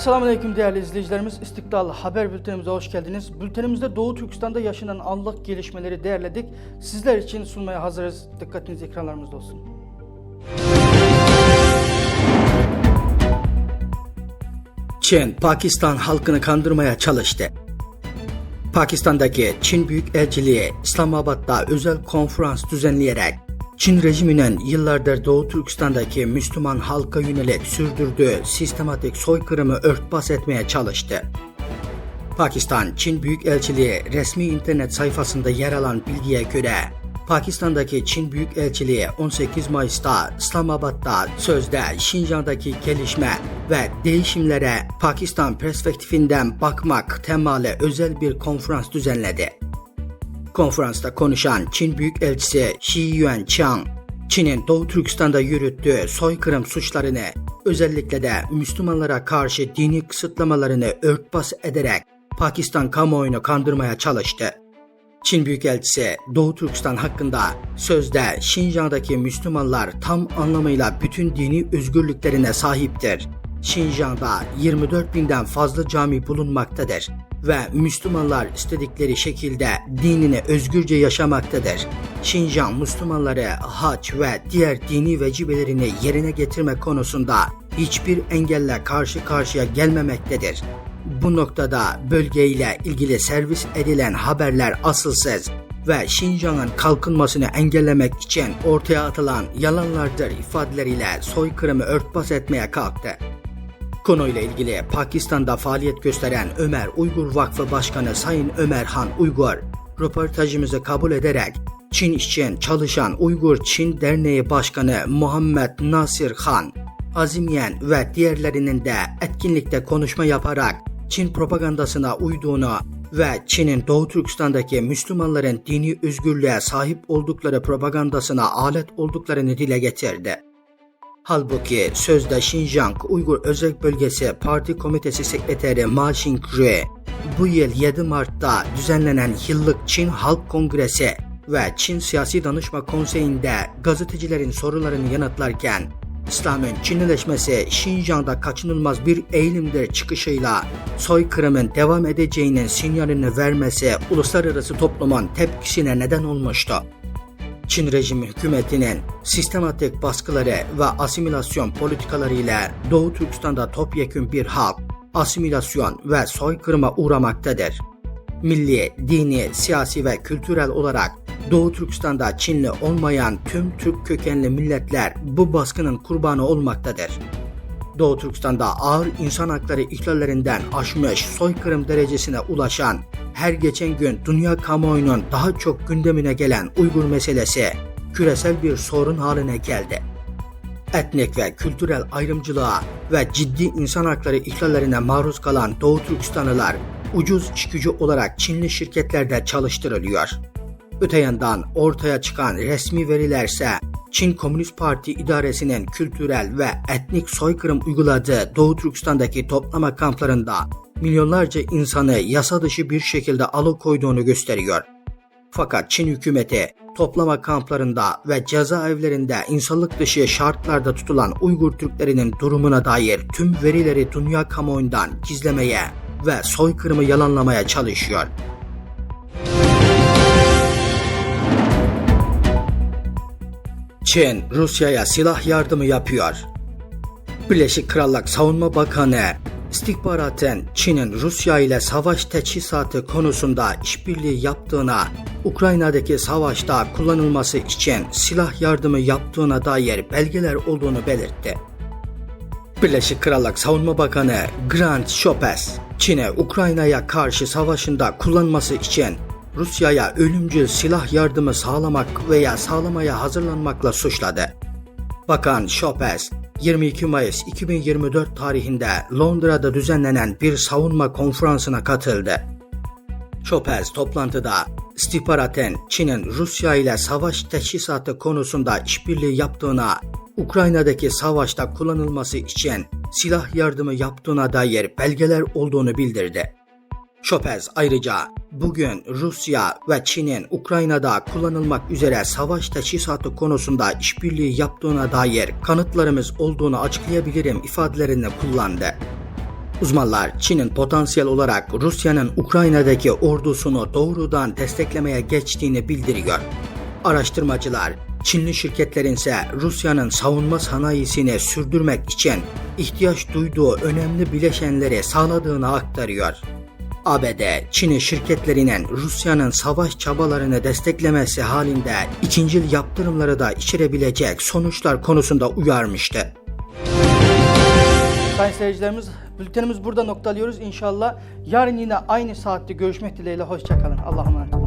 Selamünaleyküm değerli izleyicilerimiz. İstiklal Haber Bültenimize hoş geldiniz. Bültenimizde Doğu Türkistan'da yaşanan anlık gelişmeleri değerledik. Sizler için sunmaya hazırız. Dikkatiniz ekranlarımızda olsun. Çin, Pakistan halkını kandırmaya çalıştı. Pakistan'daki Çin Büyükelçiliği İslamabad'da özel konferans düzenleyerek Çin rejiminin yıllardır Doğu Türkistan'daki Müslüman halka yönelik sürdürdüğü sistematik soykırımı örtbas etmeye çalıştı. Pakistan Çin Büyükelçiliği resmi internet sayfasında yer alan bilgiye göre Pakistan'daki Çin Büyükelçiliği 18 Mayıs'ta İslamabad'da sözde Şinjan'daki gelişme ve değişimlere Pakistan perspektifinden bakmak temalı özel bir konferans düzenledi. Konferansta konuşan Çin Büyükelçisi Xi Yuanqiang, Çin'in Doğu Türkistan'da yürüttüğü soykırım suçlarını özellikle de Müslümanlara karşı dini kısıtlamalarını örtbas ederek Pakistan kamuoyunu kandırmaya çalıştı. Çin Büyükelçisi Doğu Türkistan hakkında sözde Şinjan'daki Müslümanlar tam anlamıyla bütün dini özgürlüklerine sahiptir. Şinjan'da 24 binden fazla cami bulunmaktadır ve Müslümanlar istedikleri şekilde dinini özgürce yaşamaktadır. Şinjan Müslümanları hac ve diğer dini vecibelerini yerine getirme konusunda hiçbir engelle karşı karşıya gelmemektedir. Bu noktada bölgeyle ilgili servis edilen haberler asılsız ve Şinjan'ın kalkınmasını engellemek için ortaya atılan yalanlardır ifadeleriyle soykırımı örtbas etmeye kalktı. Konuyla ilgili Pakistan'da faaliyet gösteren Ömer Uygur Vakfı Başkanı Sayın Ömer Han Uygur, röportajımızı kabul ederek Çin için çalışan Uygur Çin Derneği Başkanı Muhammed Nasir Han, Azimyen ve diğerlerinin de etkinlikte konuşma yaparak Çin propagandasına uyduğunu ve Çin'in Doğu Türkistan'daki Müslümanların dini özgürlüğe sahip oldukları propagandasına alet olduklarını dile getirdi. Halbuki sözde Şinjan Uygur Özel Bölgesi Parti Komitesi Sekreteri Ma Xingre, bu yıl 7 Mart'ta düzenlenen yıllık Çin Halk Kongresi ve Çin Siyasi Danışma Konseyi'nde gazetecilerin sorularını yanıtlarken İslam'ın Çinlileşmesi Şinjan'da kaçınılmaz bir eğilimdir çıkışıyla soykırımın devam edeceğinin sinyalini vermesi uluslararası toplumun tepkisine neden olmuştu. Çin rejimi hükümetinin sistematik baskıları ve asimilasyon politikalarıyla Doğu Türkistan'da topyekün bir halk asimilasyon ve soykırıma uğramaktadır. Milli, dini, siyasi ve kültürel olarak Doğu Türkistan'da Çinli olmayan tüm Türk kökenli milletler bu baskının kurbanı olmaktadır. Doğu Türkistan'da ağır insan hakları ihlallerinden aşmış soykırım derecesine ulaşan, her geçen gün dünya kamuoyunun daha çok gündemine gelen Uygur meselesi küresel bir sorun haline geldi. Etnik ve kültürel ayrımcılığa ve ciddi insan hakları ihlallerine maruz kalan Doğu Türkistanlılar ucuz iş gücü olarak Çinli şirketlerde çalıştırılıyor. Öte yandan ortaya çıkan resmi verilerse Çin Komünist Parti idaresinin kültürel ve etnik soykırım uyguladığı Doğu Türkistan'daki toplama kamplarında milyonlarca insanı yasa dışı bir şekilde alıkoyduğunu gösteriyor. Fakat Çin hükümeti toplama kamplarında ve cezaevlerinde insanlık dışı şartlarda tutulan Uygur Türklerinin durumuna dair tüm verileri dünya kamuoyundan gizlemeye ve soykırımı yalanlamaya çalışıyor. Çin, Rusya'ya silah yardımı yapıyor. Birleşik Krallık Savunma Bakanı istihbaratın Çin'in Rusya ile savaş teçhizatı konusunda işbirliği yaptığına, Ukrayna'daki savaşta kullanılması için silah yardımı yaptığına dair belgeler olduğunu belirtti. Birleşik Krallık Savunma Bakanı Grant Shapps, Çin'e Ukrayna'ya karşı savaşında kullanması için Rusya'ya ölümcül silah yardımı sağlamak veya sağlamaya hazırlanmakla suçladı. Bakan Shapps, 22 Mayıs 2024 tarihinde Londra'da düzenlenen bir savunma konferansına katıldı. Shapps toplantıda istihbaratın Çin'in Rusya ile savaş teçhizatı konusunda işbirliği yaptığına, Ukrayna'daki savaşta kullanılması için silah yardımı yaptığına dair belgeler olduğunu bildirdi. Şopez ayrıca bugün Rusya ve Çin'in Ukrayna'da kullanılmak üzere savaş teçhizatı konusunda işbirliği yaptığına dair kanıtlarımız olduğunu açıklayabilirim ifadelerini kullandı. Uzmanlar Çin'in potansiyel olarak Rusya'nın Ukrayna'daki ordusunu doğrudan desteklemeye geçtiğini bildiriyor. Araştırmacılar Çinli şirketlerin ise Rusya'nın savunma sanayisini sürdürmek için ihtiyaç duyduğu önemli bileşenleri sağladığını aktarıyor. ABD, Çin'in şirketlerinin Rusya'nın savaş çabalarını desteklemesi halinde ikincil yaptırımları da içerebilecek sonuçlar konusunda uyarmıştı. Sayın seyircilerimiz, bültenimiz burada noktalıyoruz. İnşallah yarın yine aynı saatte görüşmek dileğiyle. Hoşçakalın. Allah'a emanet.